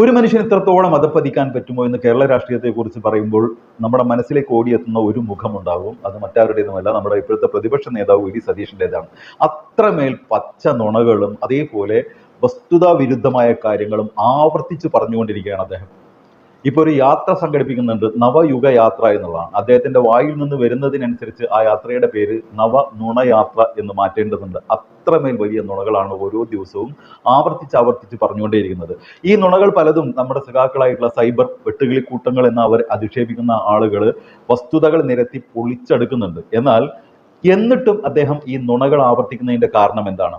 ഒരു മനുഷ്യന് ഇത്രത്തോളം അധപ്പതിക്കാൻ പറ്റുമോ എന്ന് കേരള രാഷ്ട്രീയത്തെക്കുറിച്ച് പറയുമ്പോൾ നമ്മുടെ മനസ്സിലേക്ക് ഓടിയെത്തുന്ന ഒരു മുഖമുണ്ടാകും അത് മറ്റാരുടേതുമല്ല. നമ്മുടെ ഇപ്പോഴത്തെ പ്രതിപക്ഷ നേതാവ് വി. സതീഷിന്റെതാണ് അത്രമേൽ പച്ച നുണകളും അതേപോലെ വസ്തുതാ വിരുദ്ധമായ കാര്യങ്ങളും ആവർത്തിച്ച് പറഞ്ഞുകൊണ്ടിരിക്കുകയാണ് അദ്ദേഹം. ഇപ്പോൾ ഒരു യാത്ര സംഘടിപ്പിക്കുന്നുണ്ട് നവയുഗ യാത്ര എന്നുള്ളതാണ്. അദ്ദേഹത്തിന്റെ വായിൽ നിന്ന് വരുന്നതിനനുസരിച്ച് ആ യാത്രയുടെ പേര് നവ നുണയാത്ര എന്ന് മാറ്റേണ്ടതുണ്ട്. അത്രമേൽ വലിയ നുണകളാണ് ഓരോ ദിവസവും ആവർത്തിച്ച് ആവർത്തിച്ച് പറഞ്ഞുകൊണ്ടേയിരിക്കുന്നത്. ഈ നുണകൾ പലതും നമ്മുടെ സഖാക്കളായിട്ടുള്ള സൈബർ വെട്ടുകിളിക്കൂട്ടങ്ങൾ എന്ന് അവർ അധിക്ഷേപിക്കുന്ന ആളുകൾ വസ്തുതകൾ നിരത്തി പൊളിച്ചെടുക്കുന്നുണ്ട്. എന്നാൽ എന്നിട്ടും അദ്ദേഹം ഈ നുണകൾ ആവർത്തിക്കുന്നതിന്റെ കാരണം എന്താണ്?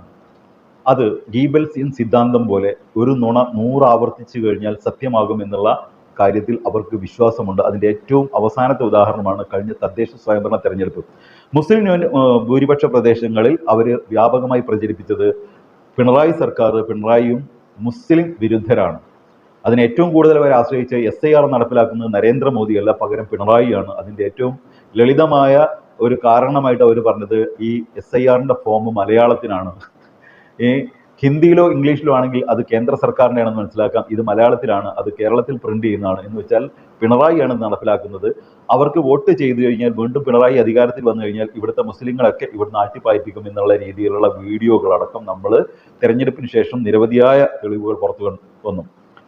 അത് ഗീബൽസിയൻ സിദ്ധാന്തം പോലെ ഒരു നുണ നൂറ് ആവർത്തിച്ചു കഴിഞ്ഞാൽ സത്യമാകും എന്നുള്ള കാര്യത്തിൽ അവർക്ക് വിശ്വാസമുണ്ട്. അതിന്റെ ഏറ്റവും അവസാനത്തെ ഉദാഹരണമാണ് കഴിഞ്ഞ തദ്ദേശ സ്വയംഭരണ തെരഞ്ഞെടുപ്പ്. മുസ്ലിം ഭൂരിപക്ഷ പ്രദേശങ്ങളിൽ അവർ വ്യാപകമായി പ്രചരിപ്പിച്ചത് പിണറായി സർക്കാർ പിണറായിയും മുസ്ലിം വിരുദ്ധരാണ്. അതിന് ഏറ്റവും കൂടുതൽ അവർ ആശ്രയിച്ച് എസ് ഐ ആർ നടപ്പിലാക്കുന്നത് നരേന്ദ്രമോദിയല്ല പകരം പിണറായിയാണ്. അതിന്റെ ഏറ്റവും ലളിതമായ ഒരു കാരണമായിട്ട് അവർ പറഞ്ഞത് ഈ എസ് ഐ ആറിന്റെ ഫോം മലയാളത്തിനാണ്. ഈ ഹിന്ദിയിലോ ഇംഗ്ലീഷിലോ ആണെങ്കിൽ അത് കേന്ദ്ര സർക്കാരിന്റെയാണെന്ന് മനസ്സിലാക്കാം. ഇത് മലയാളത്തിലാണ് അത് കേരളത്തിൽ പ്രിന്റ് ചെയ്യുന്നതാണ്. എന്ന് വെച്ചാൽ പിണറായിയാണ് നടപ്പിലാക്കുന്നത്. അവർക്ക് വോട്ട് ചെയ്തു കഴിഞ്ഞാൽ വീണ്ടും പിണറായി അധികാരത്തിൽ വന്നു കഴിഞ്ഞാൽ ഇവിടുത്തെ മുസ്ലിങ്ങളൊക്കെ ഇവിടുന്ന് ആട്ടിപ്പായിപ്പിക്കും എന്നുള്ള രീതിയിലുള്ള വീഡിയോകളടക്കം നമ്മൾ തെരഞ്ഞെടുപ്പിന് ശേഷം നിരവധിയായ തെളിവുകൾ പുറത്തു വന്നു.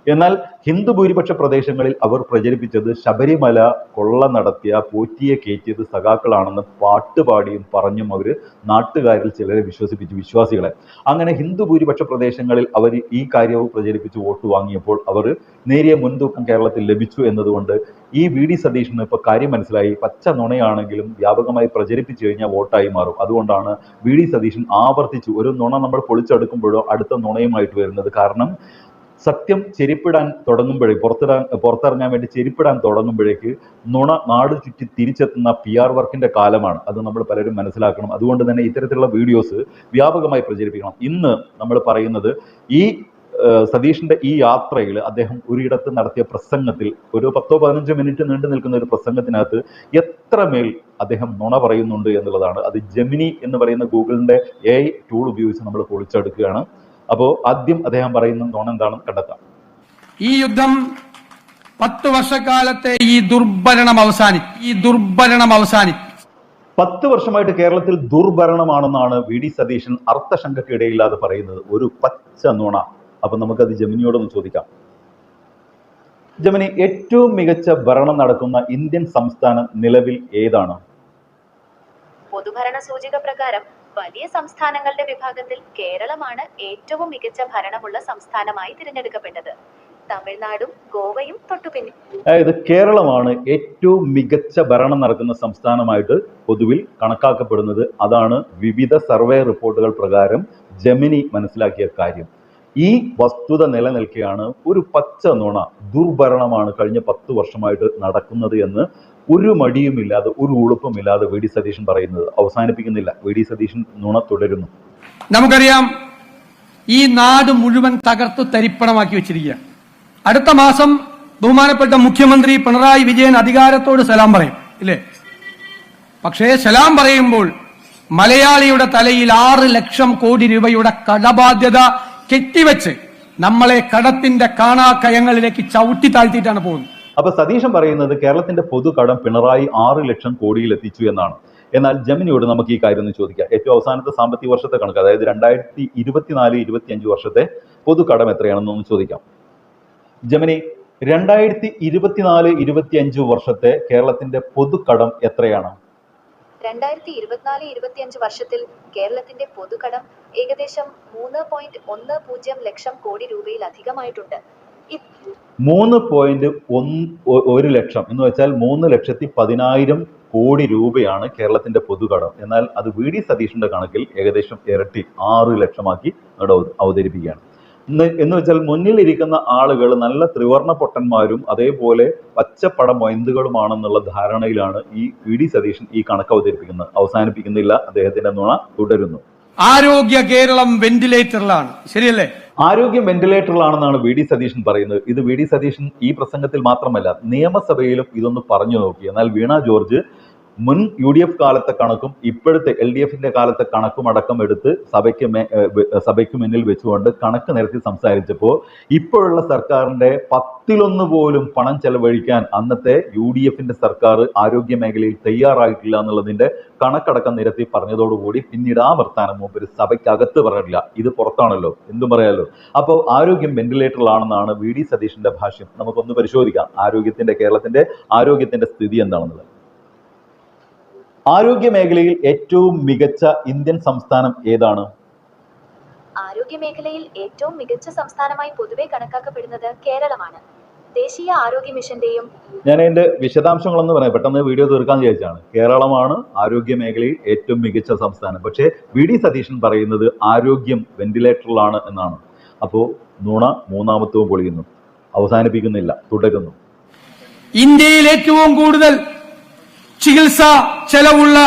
എന്നാൽ ഹിന്ദു ഭൂരിപക്ഷ പ്രദേശങ്ങളിൽ അവർ പ്രചരിപ്പിച്ചത് ശബരിമല കൊള്ള നടത്തിയ പോറ്റിയെ കയറ്റിയത് സഖാക്കളാണെന്ന് പാട്ടുപാടിയും പറഞ്ഞും അവർ നാട്ടുകാരിൽ ചിലരെ വിശ്വസിപ്പിച്ചു വിശ്വാസികളെ. അങ്ങനെ ഹിന്ദു ഭൂരിപക്ഷ പ്രദേശങ്ങളിൽ അവർ ഈ കാര്യവും പ്രചരിപ്പിച്ച് വോട്ട് വാങ്ങിയപ്പോൾ അവർ നേരിയ മുൻതൂക്കം കേരളത്തിൽ ലഭിച്ചു എന്നതുകൊണ്ട് ഈ വി ഡി സതീഷിന് ഇപ്പോൾ കാര്യം മനസ്സിലായി. പച്ച നുണയാണെങ്കിലും വ്യാപകമായി പ്രചരിപ്പിച്ചു കഴിഞ്ഞാൽ വോട്ടായി മാറും. അതുകൊണ്ടാണ് വി ഡി സതീശൻ ആവർത്തിച്ചു ഒരു നുണ നമ്മൾ പൊളിച്ചെടുക്കുമ്പോഴോ അടുത്ത നുണയുമായിട്ട് വരുന്നത്. കാരണം സത്യം ചെരിപ്പിടാൻ തുടങ്ങുമ്പോഴേ പുറത്തിടാൻ പുറത്തിറങ്ങാൻ വേണ്ടി ചെരിപ്പിടാൻ തുടങ്ങുമ്പോഴേക്ക് നുണ നാട് ചുറ്റി തിരിച്ചെത്തുന്ന പി ആർ വർക്കിന്റെ കാലമാണ്. അത് നമ്മൾ പലരും മനസ്സിലാക്കണം. അതുകൊണ്ട് തന്നെ ഇത്തരത്തിലുള്ള വീഡിയോസ് വ്യാപകമായി പ്രചരിപ്പിക്കണം. ഇന്ന് നമ്മൾ പറയുന്നത് ഈ സതീഷിന്റെ ഈ യാത്രയിൽ അദ്ദേഹം ഒരിടത്ത് നടത്തിയ പ്രസംഗത്തിൽ ഒരു പത്തോ പതിനഞ്ചോ മിനിറ്റ് നീണ്ടു നിൽക്കുന്ന ഒരു പ്രസംഗത്തിനകത്ത് എത്രമേൽ അദ്ദേഹം നുണ പറയുന്നുണ്ട് എന്നുള്ളതാണ്. അത് ജെമിനി എന്ന് പറയുന്ന ഗൂഗിളിന്റെ എ ടൂൾ ഉപയോഗിച്ച് നമ്മൾ പൊളിച്ചെടുക്കുകയാണ്. അപ്പോൾ ആദ്യം അദ്ദേഹം പറയുന്ന നുണ എന്താണെന്ന് കണ്ടെത്താം. ഈ യുദ്ധം പത്ത് വർഷക്കാലത്തെ ഈ ദുർഭരണം അവസാനി ഈ ദുർഭരണം അവസാനി പത്ത് വർഷമായിട്ട് കേരളത്തിൽ ദുർഭരണമാണെന്നാണ് വി ഡി സതീശൻ അർത്ഥശങ്കക്കിടയില്ലാതെ പറയുന്നത്. ഒരു പച്ച നുണ. അപ്പൊ നമുക്കത് ജമിനിയോടൊന്ന് ചോദിക്കാം. ജമിനി ഏറ്റവും മികച്ച ഭരണം നടക്കുന്ന ഇന്ത്യൻ സംസ്ഥാനം നിലവിൽ ഏതാണ്? പൊതുഭരണ സൂചിക പ്രകാരം വലിയ സംസ്ഥാനങ്ങളുടെ വിഭാഗത്തിൽ കേരളമാണ് ഏറ്റവും മികച്ച ഭരണമുള്ള സംസ്ഥാനമായി തിരഞ്ഞെടുക്കപ്പെട്ടത്. തമിഴ്നാടും ഗോവയും തൊട്ടുപിന്നെ അതായത് കേരളമാണ് ഏറ്റവും മികച്ച ഭരണം നടക്കുന്ന സംസ്ഥാനമായിട്ട് പൊതുവിൽ കണക്കാക്കപ്പെടുന്നത്. അതാണ് വിവിധ സർവേ റിപ്പോർട്ടുകൾ പ്രകാരം ജമിനി മനസ്സിലാക്കിയ കാര്യം. ഈ വസ്തുത നിലനിൽക്കുകയാണ് ഒരു പച്ച നുണ ദുർഭരണമാണ് കഴിഞ്ഞ പത്ത് വർഷമായിട്ട് നടക്കുന്നത് എന്ന് ഒരു മടിയുമില്ലാതെ ഒരു ഉളുപ്പുമില്ലാതെ വി ഡി സതീശൻ പറയുന്നത് അവസാനിപ്പിക്കുന്നില്ല. വി ഡി സതീശൻ നുണ തുടരുന്നു. നമുക്കറിയാം ഈ നാട് മുഴുവൻ തകർത്ത് തരിപ്പണമാക്കി വെച്ചിരിക്കുക അടുത്ത മാസം ബഹുമാനപ്പെട്ട മുഖ്യമന്ത്രി പിണറായി വിജയൻ അധികാരത്തോട് സലാം പറയും ഇല്ലേ? പക്ഷേ സലാം പറയുമ്പോൾ മലയാളിയുടെ തലയിൽ ആറ് ലക്ഷം കോടി രൂപയുടെ കടബാധ്യത കെട്ടിവെച്ച് നമ്മളെ കടത്തിന്റെ കാണാക്കയങ്ങളിലേക്ക് ചവിട്ടി താഴ്ത്തിയിട്ടാണ് പോകുന്നത്. അപ്പൊ സതീശൻ പറയുന്നത് കേരളത്തിന്റെ പൊതു കടം പിണറായി ആറ് ലക്ഷം കോടിയിൽ എത്തിച്ചു എന്നാണ്. എന്നാൽ ജമിനിയോട് നമുക്ക് ഈ കാര്യം ഒന്ന് ചോദിക്കാം. ഏറ്റവും അവസാനത്തെ സാമ്പത്തിക വർഷത്തെ കണക്ക് അതായത് രണ്ടായിരത്തി ഇരുപത്തിനാല് ഇരുപത്തിയഞ്ച് വർഷത്തെ പൊതുകടം എത്രയാണെന്നൊന്ന് ചോദിക്കാം. ജമിനി രണ്ടായിരത്തി ഇരുപത്തിനാല് ഇരുപത്തിയഞ്ച് വർഷത്തെ കേരളത്തിന്റെ പൊതുകടം എത്രയാണ്? രണ്ടായിരത്തി ഇരുപത്തിനാല് ഇരുപത്തിയഞ്ച് വർഷത്തിൽ കേരളത്തിന്റെ പൊതുകടം ഏകദേശം മൂന്ന് പോയിന്റ് ഒന്ന് പൂജ്യം ലക്ഷം കോടി രൂപയിലധികമായിട്ടുണ്ട്. ഇത് മൂന്ന് പോയിന്റ് ഒന്ന് ഒരു ലക്ഷം എന്ന് വെച്ചാൽ മൂന്ന് ലക്ഷത്തി പതിനായിരം കോടി രൂപയാണ് കേരളത്തിന്റെ പൊതുകടം. എന്നാൽ അത് വി ഡി സതീഷിന്റെ കണക്കിൽ ഏകദേശം ഇരട്ടി ആറ് ലക്ഷമാക്കി അവിടെ അവ- അവതരിപ്പിക്കുകയാണ്. എന്ന് വെച്ചാൽ മുന്നിലിരിക്കുന്ന ആളുകൾ നല്ല ത്രിവർണ പൊട്ടന്മാരും അതേപോലെ പച്ചപ്പട മൊയന്തുകളുമാണെന്നുള്ള ധാരണയിലാണ് ഈ വി ഡി സതീശൻ ഈ കണക്ക് അവതരിപ്പിക്കുന്നത്. അവസാനിപ്പിക്കുന്നില്ല അദ്ദേഹത്തിന്റെ നുണ തുടരുന്നു. ആരോഗ്യ കേരളം വെന്റിലേറ്ററിലാണ് ശരിയല്ലേ? ആരോഗ്യം വെന്റിലേറ്ററിലാണെന്നാണ് വി ഡി സതീശൻ പറയുന്നത്. ഇത് വി ഡി സതീശൻ ഈ പ്രസംഗത്തിൽ മാത്രമല്ല നിയമസഭയിലും ഇതൊന്ന് പറഞ്ഞു നോക്കി. എന്നാൽ വീണ ജോർജ് മുൻ യു ഡി എഫ് കാലത്തെ കണക്കും ഇപ്പോഴത്തെ എൽ ഡി എഫിന്റെ കാലത്തെ കണക്കും അടക്കം എടുത്ത് സഭയ്ക്ക് സഭയ്ക്ക് മുന്നിൽ വെച്ചുകൊണ്ട് കണക്ക് നിരത്തി സംസാരിച്ചപ്പോൾ ഇപ്പോഴുള്ള സർക്കാരിന്റെ പത്തിലൊന്ന് പോലും പണം ചെലവഴിക്കാൻ അന്നത്തെ യു ഡി എഫിന്റെ സർക്കാർ ആരോഗ്യ മേഖലയിൽ തയ്യാറായിട്ടില്ല എന്നുള്ളതിന്റെ കണക്കടക്കം നിരത്തി പറഞ്ഞതോടുകൂടി പിന്നീട് ആ വർത്താനം മൂപ്പര് സഭയ്ക്കകത്ത് പറഞ്ഞില്ല ഇത് പുറത്താണല്ലോ. എന്തും പറയാലോ. അപ്പോൾ ആരോഗ്യം വെന്റിലേറ്ററിലാണെന്നാണ് വി ഡി സതീഷിന്റെ ഭാഷ്യം. നമുക്കൊന്ന് പരിശോധിക്കാം. ആരോഗ്യത്തിന്റെ കേരളത്തിന്റെ ആരോഗ്യത്തിന്റെ സ്ഥിതി എന്താണെന്നുള്ളത്. ആരോഗ്യ മേഖലയിൽ ഏറ്റവും മികച്ച ഇന്ത്യൻ സംസ്ഥാനം ഏതാണ്? ആരോഗ്യ മേഖലയിൽ ഏറ്റവും മികച്ച സംസ്ഥാനമായി പൊതുവെ കണക്കാക്കപ്പെടുന്നത് കേരളമാണ്. ദേശീയ ആരോഗ്യ മിഷന്റെയും ഞാൻ അതിന്റെ വിശദാംശങ്ങളൊന്നും പറയാം. പെട്ടെന്ന് വീഡിയോ തീർക്കാൻ വിചാരിച്ചാണ്. കേരളമാണ് ആരോഗ്യ മേഖലയിൽ ഏറ്റവും മികച്ച സംസ്ഥാനം. പക്ഷേ വി ഡി സതീശൻ പറയുന്നത് ആരോഗ്യം വെന്റിലേറ്ററിലാണ് എന്നാണ്. അപ്പോൾ നുണ മൂന്നാമത്തവും പൊളിയുന്നു. അവസാനിപ്പിക്കുന്നില്ല. തുടരുന്നു. ഇന്ത്യയിൽ ഏറ്റവും കൂടുതൽ ചികിത്സ ചെലവുള്ള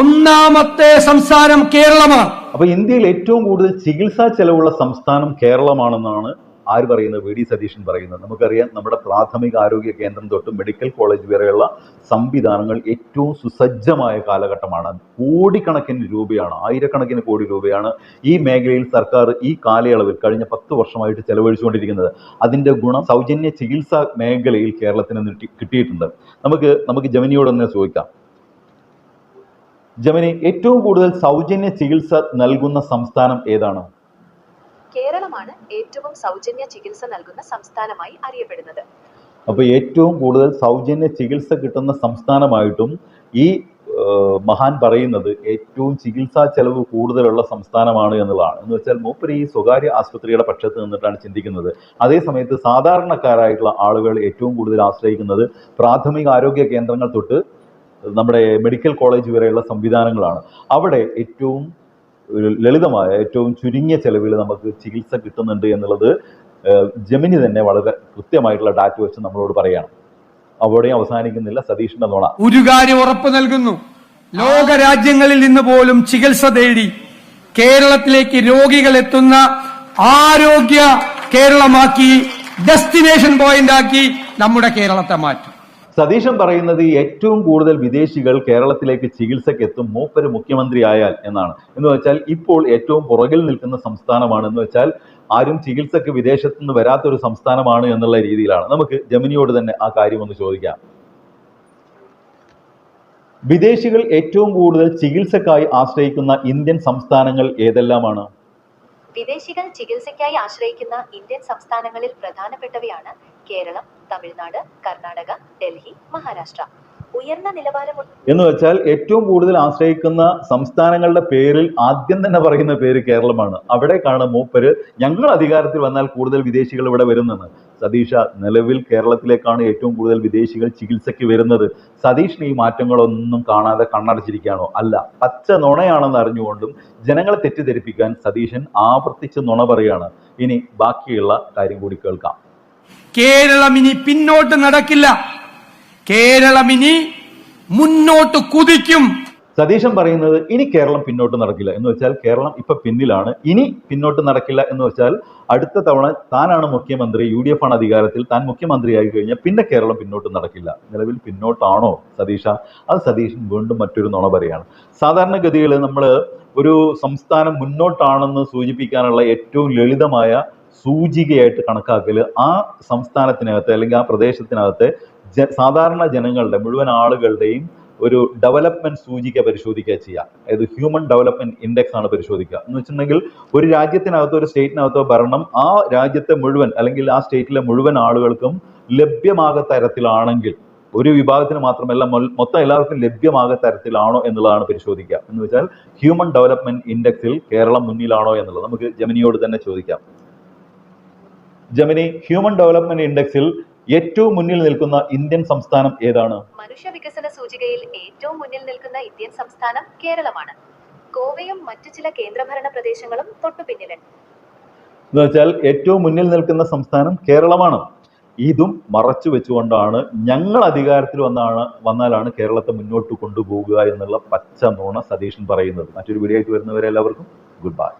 ഒന്നാമത്തെ സംസ്ഥാനം കേരളമാണ്. അപ്പൊ ഇന്ത്യയിൽ ഏറ്റവും കൂടുതൽ ചികിത്സാ ചെലവുള്ള സംസ്ഥാനം കേരളമാണെന്നാണ് ആര് പറയുന്നത് വി ഡി സതീശൻ പറയുന്നത് നമുക്കറിയാം നമ്മുടെ പ്രാഥമിക ആരോഗ്യ കേന്ദ്രം തൊട്ട് മെഡിക്കൽ കോളേജ് വരെയുള്ള സംവിധാനങ്ങൾ ഏറ്റവും സുസജ്ജമായ കാലഘട്ടമാണ്. കോടിക്കണക്കിന് രൂപയാണ് ആയിരക്കണക്കിന് കോടി രൂപയാണ് ഈ മേഖലയിൽ സർക്കാർ ഈ കാലയളവിൽ കഴിഞ്ഞ പത്ത് വർഷമായിട്ട് ചെലവഴിച്ചുകൊണ്ടിരിക്കുന്നത്. അതിന്റെ ഗുണം സൗജന്യ ചികിത്സാ മേഖലയിൽ കേരളത്തിന് കിട്ടിയിട്ടുണ്ട്. നമുക്ക് നമുക്ക് ജമിനിയോട് തന്നെ ചോദിക്കാം. ജമിനി ഏറ്റവും കൂടുതൽ സൗജന്യ ചികിത്സ നൽകുന്ന സംസ്ഥാനം ഏതാണ്? കേരളമാണ് ഏറ്റവും സൗജന്യ ചികിത്സ നൽകുന്ന സംസ്ഥാനമായി അറിയപ്പെടുന്നത്. അപ്പോൾ ഏറ്റവും കൂടുതൽ സൗജന്യ ചികിത്സ കിട്ടുന്ന സംസ്ഥാനമായിട്ടും ഈ മഹാൻ പറയുന്നത് ഏറ്റവും ചികിത്സാ ചെലവ് കൂടുതലുള്ള സംസ്ഥാനമാണ് എന്നുള്ളതാണ്. എന്ന് വെച്ചാൽ മൂപ്പര് ഈ സ്വകാര്യ ആശുപത്രിയുടെ പക്ഷത്ത് നിന്നിട്ടാണ് ചിന്തിക്കുന്നത്. അതേസമയത്ത് സാധാരണക്കാരായിട്ടുള്ള ആളുകൾ ഏറ്റവും കൂടുതൽ ആശ്രയിക്കുന്നത് പ്രാഥമിക ആരോഗ്യ കേന്ദ്രങ്ങൾ തൊട്ട് നമ്മുടെ മെഡിക്കൽ കോളേജ് വരെയുള്ള സംവിധാനങ്ങളാണ്. അവിടെ ഏറ്റവും ലളിതമായ ഏറ്റവും ചുരുങ്ങിയ ചെലവിൽ നമുക്ക് ചികിത്സ കിട്ടുന്നുണ്ട് എന്നുള്ളത് ജമിനി തന്നെ വളരെ കൃത്യമായിട്ടുള്ള ഡാറ്റ വെച്ച് നമ്മളോട് പറയാണ്. അവിടെ അവസാനിക്കുന്നില്ല. സതീഷിന്റെ നോണ. ഒരു കാര്യം ഉറപ്പ് നൽകുന്നു. ലോക രാജ്യങ്ങളിൽ നിന്ന് പോലും ചികിത്സ തേടി കേരളത്തിലേക്ക് രോഗികൾ എത്തുന്ന ആരോഗ്യ കേരളമാക്കി ഡെസ്റ്റിനേഷൻ പോയിന്റ് ആക്കി നമ്മുടെ കേരളത്തെ മാറ്റും. സതീശൻ പറയുന്നത് ഏറ്റവും കൂടുതൽ വിദേശികൾ കേരളത്തിലേക്ക് ചികിത്സയ്ക്ക് എത്തും മൂപ്പര് മുഖ്യമന്ത്രി ആയാൽ എന്നാണ്. എന്ന് വെച്ചാൽ ഇപ്പോൾ ഏറ്റവും പുറകിൽ നിൽക്കുന്ന സംസ്ഥാനമാണ്. എന്ന് വെച്ചാൽ ആരും ചികിത്സയ്ക്ക് വിദേശത്തു നിന്ന് വരാത്തൊരു സംസ്ഥാനമാണ് എന്നുള്ള രീതിയിലാണ്. നമുക്ക് ജമിനിയോട് തന്നെ ആ കാര്യം ഒന്ന് ചോദിക്കാം. വിദേശികൾ ഏറ്റവും കൂടുതൽ ചികിത്സക്കായി ആശ്രയിക്കുന്ന ഇന്ത്യൻ സംസ്ഥാനങ്ങൾ ഏതെല്ലാമാണ്? വിദേശികൾ ചികിത്സയ്ക്കായി ആശ്രയിക്കുന്ന ഇന്ത്യൻ സംസ്ഥാനങ്ങളിൽ പ്രധാനപ്പെട്ടവയാണ് കേരളം തമിഴ്നാട് കർണാടക ഡൽഹി മഹാരാഷ്ട്ര. ഉയർന്ന നിലവാരമുള്ള എന്ന് വെച്ചാൽ ഏറ്റവും കൂടുതൽ ആശ്രയിക്കുന്ന സംസ്ഥാനങ്ങളുടെ പേരിൽ ആദ്യം തന്നെ പറയുന്ന പേര് കേരളമാണ്. അവിടെ അവിടേക്കാണ് മൂപ്പര് ഞങ്ങൾ അധികാരത്തിൽ വന്നാൽ കൂടുതൽ വിദേശികൾ ഇവിടെ വരുന്നെന്ന് സതീഷ നിലവിൽ കേരളത്തിലേക്കാണ് ഏറ്റവും കൂടുതൽ വിദേശികൾ ചികിത്സയ്ക്ക് വരുന്നത്. സതീഷിന് ഈ മാറ്റങ്ങളൊന്നും കാണാതെ കണ്ണടച്ചിരിക്കുകയാണോ? അല്ല. പച്ച നുണയാണെന്ന് അറിഞ്ഞുകൊണ്ടും ജനങ്ങളെ തെറ്റിദ്ധരിപ്പിക്കാൻ സതീശൻ ആവർത്തിച്ച് നുണ പറയാണ് ഇനി ബാക്കിയുള്ള കാര്യം കൂടി കേൾക്കാം. കേരളം ഇനി പിന്നോട്ട് നടക്കില്ല. കേരളം ഇനി മുന്നോട്ട് കുതിക്കും. സതീശൻ പറയുന്നത് ഇനി കേരളം പിന്നോട്ട് നടക്കില്ല എന്ന് വെച്ചാൽ കേരളം ഇപ്പൊ പിന്നിലാണ്. ഇനി പിന്നോട്ട് നടക്കില്ല എന്ന് വെച്ചാൽ അടുത്ത തവണ താനാണ് മുഖ്യമന്ത്രി യു ഡി എഫ് ആണ് അധികാരത്തിൽ താൻ മുഖ്യമന്ത്രിയായി കഴിഞ്ഞാൽ പിന്നെ കേരളം പിന്നോട്ട് നടക്കില്ല. നിലവിൽ പിന്നോട്ടാണോ സതീഷ അത് സതീശൻ വീണ്ടും മറ്റൊരു നുണ പറയാണ്. സാധാരണഗതിയിൽ നമ്മൾ ഒരു സംസ്ഥാനം മുന്നോട്ടാണെന്ന് സൂചിപ്പിക്കാനുള്ള ഏറ്റവും ലളിതമായ സൂചികയായിട്ട് കണക്കാക്കൽ ആ സംസ്ഥാനത്തിനകത്ത് അല്ലെങ്കിൽ ആ പ്രദേശത്തിനകത്ത് സാധാരണ ജനങ്ങളുടെ മുഴുവൻ ആളുകളുടെയും ഒരു ഡെവലപ്മെന്റ് സൂചിക പരിശോധിക്കുക ചെയ്യുക അതായത് ഹ്യൂമൻ ഡെവലപ്മെന്റ് ഇൻഡെക്സ് ആണ് പരിശോധിക്കുക. എന്ന് വെച്ചിട്ടുണ്ടെങ്കിൽ ഒരു രാജ്യത്തിനകത്തോ ഒരു സ്റ്റേറ്റിനകത്തോ ഭരണം ആ രാജ്യത്തെ മുഴുവൻ അല്ലെങ്കിൽ ആ സ്റ്റേറ്റിലെ മുഴുവൻ ആളുകൾക്കും ലഭ്യമാക തരത്തിലാണെങ്കിൽ ഒരു വിഭാഗത്തിന് മാത്രമല്ല മൊത്തം എല്ലാവർക്കും ലഭ്യമാക തരത്തിലാണോ എന്നുള്ളതാണ് പരിശോധിക്കുക. എന്ന് വെച്ചാൽ ഹ്യൂമൻ ഡെവലപ്മെന്റ് ഇൻഡെക്സിൽ കേരളം മുന്നിലാണോ എന്നുള്ളത് നമുക്ക് ജമിനിയോട് തന്നെ ചോദിക്കാം. ജമിനി ഹ്യൂമൻ ഡെവലപ്മെന്റ് ഇൻഡെക്സിൽ ഏറ്റവും മുന്നിൽ നിൽക്കുന്ന ഇന്ത്യൻ സംസ്ഥാനം ഏതാണ്? മനുഷ്യ വികസന സൂചികയിൽ ഏറ്റവും മുന്നിൽ നിൽക്കുന്ന ഇന്ത്യൻ സംസ്ഥാനം കേരളമാണ്. ഗോവയും മറ്റു ചില കേന്ദ്രഭരണ പ്രദേശങ്ങളും തൊട്ടു പിന്നിലുണ്ട്. എന്ന് വെച്ചാൽ ഏറ്റവും മുന്നിൽ നിൽക്കുന്ന സംസ്ഥാനം കേരളമാണ്. ഇതും മറച്ചു വെച്ചുകൊണ്ടാണ് ഞങ്ങൾ അധികാരത്തിൽ വന്നാണ് വന്നാലാണ് കേരളത്തെ മുന്നോട്ട് കൊണ്ടുപോകുക എന്നുള്ള പച്ച നോണ സതീശൻ പറയുന്നത്. മറ്റൊരു വീഡിയോ ആയിട്ട് വരുന്നവരെ എല്ലാവർക്കും ഗുഡ് ബൈ